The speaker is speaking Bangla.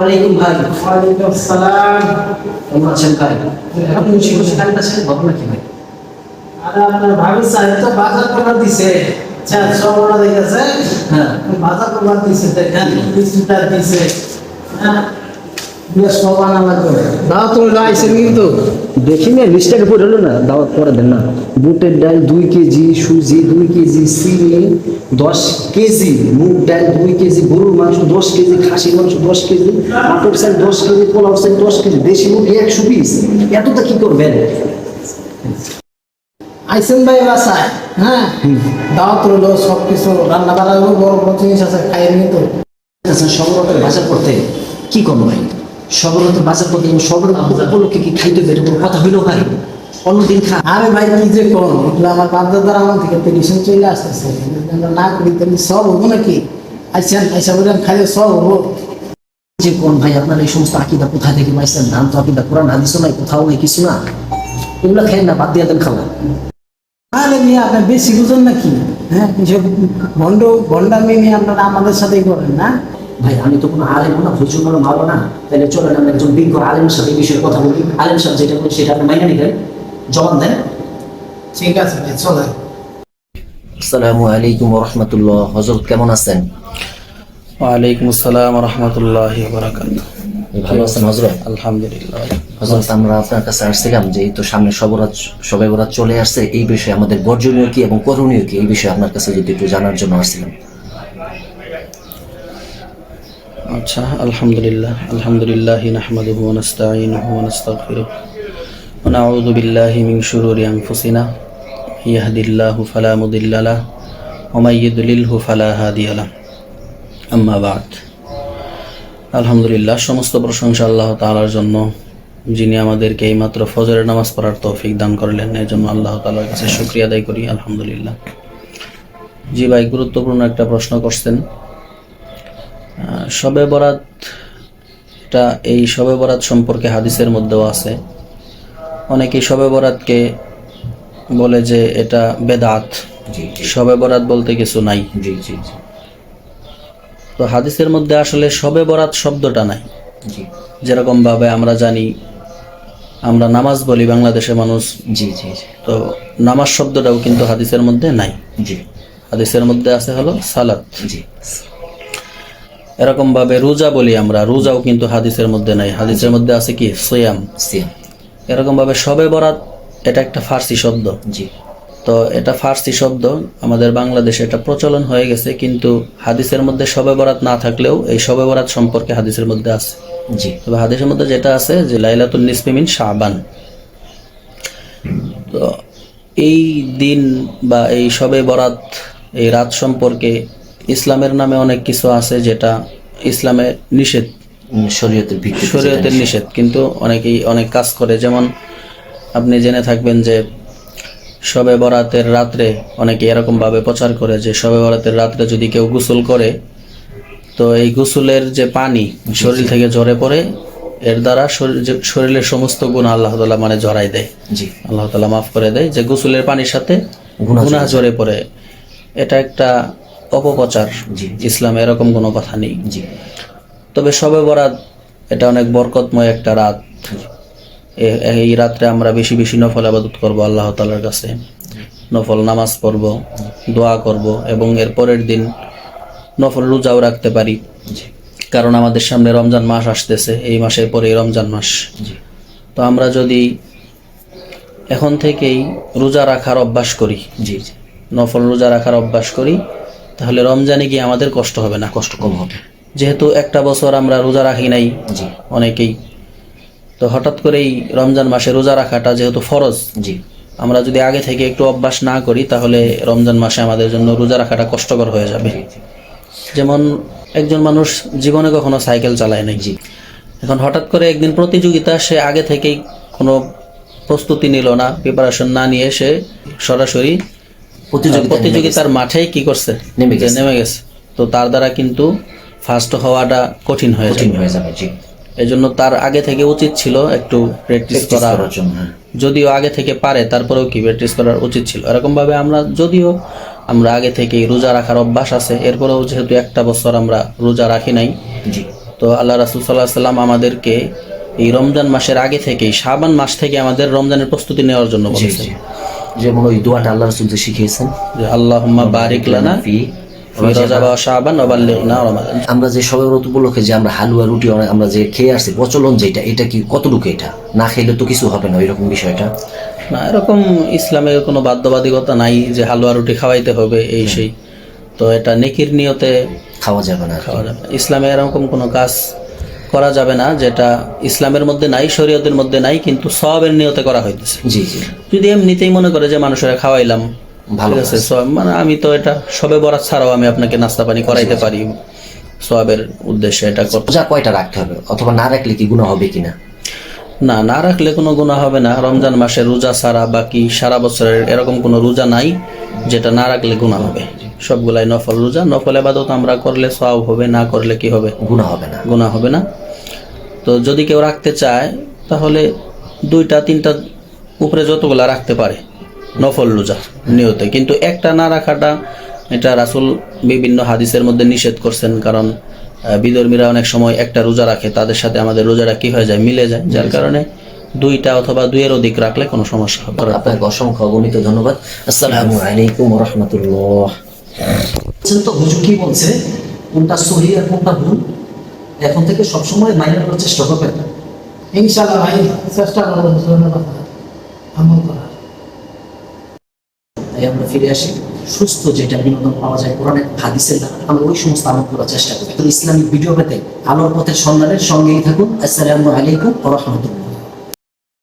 ওয়ালাইকুম ভাই। ওয়ালাইকুম আসসালাম কেমন আছেন ভাই? আপনি খুশি কারেন্ট আছেন ভালো নাকি ভাই? আরে আপনার ভাবি সাহেব তো বাজার করার দিছে। আচ্ছা সবরা দেখেছে হ্যাঁ। বাজার করার দিছে দেখেন বিস্কুটার দিছে। হ্যাঁ। বেশ সবান আমার করে দাও তুমি লাইছেন কিন্তু। দেখি না লিস্টটাকে পড়ে হলো না? দাওয়াত করে দেন না। বুটের ডাল দুই কেজি সুজি দুই কেজি চিনি দশ কেজি মুগ ডাল দুই কেজি গরুর মাংস দশ কেজি খাসির মাংস দশ কেজি মাটর চাল দশ কেজি পোলাও চাল দশ কেজি দেশি মুরগি একশো পিস। এতটা কি করবেন? আইসেন ভাই বাসায় হ্যাঁ? সব কিছু রান্না হবে, বড় বড় জিনিস আছে খাইয়ে নিয়ে তো। আচ্ছা সবরতের করতে কি করব ভাই? সবরতের বাজার করতে এবং সবর উপলক্ষে কি খাইতে হবে এটা কোনো কথা হইল ভাই? অন্যদিন খা আরে ভাই কি যে এগুলো আমার বাপদাদার আমার থেকে চলে আসতেছে। না করি তাহলে সব হব নাকি? খাইলে সব হব। যে কোন ভাই আপনার এই সমস্ত আকিদা কোথায় থেকে পাইছেন? নাম তো আকিদা কোরআন হাদিসও নাই কোথাও নাই কিছু না। এগুলো খেয়ে না বাদ দিয়ে দেন খাওয়া আরে নিয়ে আপনি বেশি বুঝুন নাকি? হ্যাঁ ভণ্ড ভণ্ডামি নিয়ে আপনারা আমাদের সাথেই করেন না? ভাই আমি তো কোনো আলেম না হুজুর কোনো ভালো না। তাহলে চলেন আমরা একজন বিজ্ঞ আলেমের সাথে এই বিষয়ে কথা বলি। আলেম সাহেব যেটা বলি সেটা আপনি মাইনে নিবেন জবাব দেন। ঠিক আছে ভাই চলেন। আসসালামু আলাইকুম রহমতুল্লাহ। হজরত কেমন আছেন? ওয়ালাইকুম আসসালাম রহমতুল্লাহ বারাকাত ভালো আছেন হজরত? আলহামদুলিল্লাহ। হজরত আমরা আপনার কাছে আসছিলাম যে এই তো সামনে সবরাত সবাই বরাত চলে আসছে। এই বিষয়ে আমাদের বর্জনীয় কি এবং করণীয় কি এই বিষয়ে আপনার কাছে যদি একটু জানার জন্য আসছিলাম। আচ্ছা আলহামদুলিল্লাহ আলহামদুলিল্লাহ নাহমাদুহু ওয়া নাস্তাগফিরুহ। ওয়া নাউযু বিল্লাহি মিন শুরুরি আনফুসিনা। ইয়াহদিল্লাহু ফালা মুদিল্লা লাহু ওয়া মান ইউদ্লিলহু ফালা হাদিয়া লাহু। আম্মা বা'দ। আলহামদুলিল্লাহ, সমস্ত প্রশংসা আল্লাহ তাআলার জন্য। যিনি আমাদেরকে এইমাত্র ফজরের নামাজ পড়ার তৌফিক দান করলেন এর জন্য আল্লাহ তাআলার কাছে শুকরিয়া আদায় করি, আলহামদুলিল্লাহ। জি ভাই, গুরুত্বপূর্ণ একটা প্রশ্ন করছেন। শবে বরাত এটা এই শবে বরাত সম্পর্কে হাদিসের মধ্যেও আছে। অনেকেই শবে বরাতকে বলে যে এটা বেদাত। শবে বরাত বলতে কিছু নাই। জি জি জি। তো হাদিসের মধ্যে আসলে শবে বরাত শব্দটা নাই। জি। যেরকম ভাবে আমরা জানি আমরা নামাজ বলি বাংলাদেশের মানুষ। জি জি। তো নামাজ শব্দটাও কিন্তু হাদিসের মধ্যে নাই। জি। হাদিসের মধ্যে আছে হলো সালাত। জি। এরকম ভাবে রোজা বলি আমরা রোজাও কিন্তু হাদিসের মধ্যে নাই। হাদিসের মধ্যে আছে কি? সোয়াম। এরকম ভাবে শবে বরাত এটা একটা ফার্সি শব্দ। জি। তো এটা ফার্সি শব্দ আমাদের বাংলাদেশে এটা প্রচলন হয়ে গেছে কিন্তু হাদিসের মধ্যে সবে বরাত না থাকলেও এই সবে বরাত সম্পর্কে হাদিসের মধ্যে আছে। জি। তবে হাদিসের মধ্যে যেটা আছে যে লাইলাতুল নিসফিমিন শাবান। তো এই দিন বা এই সবে বরাত এই রাত সম্পর্কে ইসলামের নামে অনেক কিছু আছে যেটা ইসলামে নিষেধ শরীয়তের ভিত্তি শরীয়তের নিষেধ। কিন্তু অনেকেই অনেক কাজ করে। যেমন আপনি জেনে থাকবেন যে শবে বরাতের রাত্রে অনেকে এরকম ভাবে প্রচার করে যে শবে বরাতের রাত্রে যদি কেউ গোসল করে তো এই গোসলের যে পানি শরীর থেকে ঝরে পড়ে এর দ্বারা শরীরের সমস্ত গুণ আল্লাহ তাআলা মানে ঝরাই দেয়। জি। আল্লাহ তালা মাফ করে দেয় যে গোসলের পানির সাথে গুনাহ ঝরে পড়ে। এটা একটা অপপ্রচার। জি। ইসলামে এরকম কোনো কথা নেই। জি। তবে শবে বরাত এটা অনেক বরকতময় একটা রাত। এই রাত্রে আমরা বেশি বেশি নফল আবাদত করব আল্লাহ তালার কাছে। নফল নামাজ পড়ব দোয়া করব এবং এর পরের দিন নফল রোজাও রাখতে পারি। কারণ আমাদের সামনে রমজান মাস আসতেছে এই মাসের পরেই রমজান মাস। তো আমরা যদি এখন থেকেই রোজা রাখার অভ্যাস করি জি জি। নফল রোজা রাখার অভ্যাস করি তাহলে রমজানে গিয়ে আমাদের কষ্ট হবে না কষ্ট কম হবে। যেহেতু একটা বছর আমরা রোজা রাখি নাই জি। অনেকেই। তো হঠাৎ করেই রমজান মাসে রোজা রাখাটা যেহেতু ফরজ জি। আমরা যদি আগে থেকে একটু অভ্যাস না করি তাহলে রমজান মাসে আমাদের জন্য রোজা রাখাটা কষ্টকর হয়ে যাবে। যেমন একজন মানুষ জীবনে কখনো সাইকেল চালায় নাই। জি। এখন হঠাৎ করে একদিন প্রতিযোগিতা সে আগে থেকেই কোনো প্রস্তুতি নিল না প্রিপারেশন না নিয়ে সে সরাসরি প্রতিযোগিতার মাঠেই কি করছে? নেমে গেছে। নেমে গেছে। তো তার দ্বারা কিন্তু ফার্স্ট হওয়াটা কঠিন হয়ে কঠিন হয়ে যাবে জি। এজন্য তার আগে থেকে উচিত ছিল একটু প্র্যাকটিস প্র্যাকটিস করা করার জন্য হ্যাঁ। যদিও আগে থেকে পারে তারপরেও কি প্র্যাকটিস করার উচিত ছিল? এরকম ভাবে আমরা যদিও আমরা আগে থেকে রোজা রাখার অভ্যাস আছে এরপরেও যেহেতু একটা বছর আমরা রোজা রাখি নাই তো আল্লাহ রাসুল সাল্লাহ সাল্লাম আমাদেরকে এই রমজান মাসের আগে থেকেই শাবান মাস থেকে আমাদের রমজানের প্রস্তুতি নেওয়ার জন্য জি। যেমন ওই দোয়াটা আল্লাহ রসুল যে শিখিয়েছেন। যে আল্লাহুম্মা বারিক লানা ফি আমরা যে সবাই উপলক্ষে যে আমরা হালুয়া রুটি আমরা যে খেয়ে আসছি প্রচলন যেটা এটা কি কতটুকু এটা? না খেলে তো কিছু হবে না এরকম বিষয়টা? না এরকম ইসলামের কোনো বাধ্যবাধকতা নাই যে হালুয়া রুটি খাওয়াইতে হবে এই সেই। তো এটা নেকির নিয়তে খাওয়া যাবে না খাওয়া যাবে। ইসলামে এরকম কোনো কাজ করা যাবে না যেটা ইসলামের মধ্যে নাই শরীয়তের মধ্যে নাই কিন্তু সবের নিয়তে করা হইতেছে। জি জি। যদি এমনিতেই মনে করে যে মানুষের খাওয়াইলাম ভালো আছে মানে আমি তো এটা সবে বরাত ছাড়াও আমি আপনাকে নাস্তা পানি করাইতে পারি। সবের উদ্দেশ্যে এটা রোজা কয়টা রাখতে হবে? অথবা না রাখলে কি গুণা হবে কিনা? না না রাখলে কোনো গুণা হবে না। রমজান মাসে রোজা ছাড়া বাকি সারা বছরের এরকম কোনো রোজা নাই যেটা না রাখলে গুণা হবে। সবগুলাই নফল রোজা। নফল আবাদত আমরা করলে সব হবে না করলে কি হবে? গুণা হবে না। গুণা হবে না। তো যদি কেউ রাখতে চায় তাহলে দুইটা তিনটা উপরে যতগুলা রাখতে পারে। নফল রোজা নিয়তে। কিন্তু একটা না রাখাটা এটা রাসুল বিভিন্ন হাদিসের মধ্যে নিষেধ করছেন। কারণ বিধর্মীরা অনেক সময় একটা রোজা রাখে তাদের সাথে আমাদের রোজাটা কি হয়ে যায়? মিলে যায়। যার কারণে দুইটা অথবা দুইয়ের অধিক রাখলে কোনো সমস্যা হবে আপনাকে অসংখ্য অগণিত ধন্যবাদ। আসসালামু আলাইকুম রহমতুল্লাহ। তো হুজুর কি বলছে? কোনটা সহি আর কোনটা ভুল? এখন থেকে সবসময় মাইনে করার চেষ্টা করবেন। ইনশাল্লাহ ভাই, চেষ্টা করব কথা আমল তাই আমরা ফিরে আসি। সুস্থ যেটা বিনোদন পাওয়া যায় কোরআনের হাদিসের দ্বারা, আমরা ওই সমস্ত আমল করার চেষ্টা করি। তো ইসলামিক ভিডিও পেতে আলোর পথের সন্ধানের সঙ্গেই থাকুন। আসসালামু আলাইকুম রহমতুল্লাহ।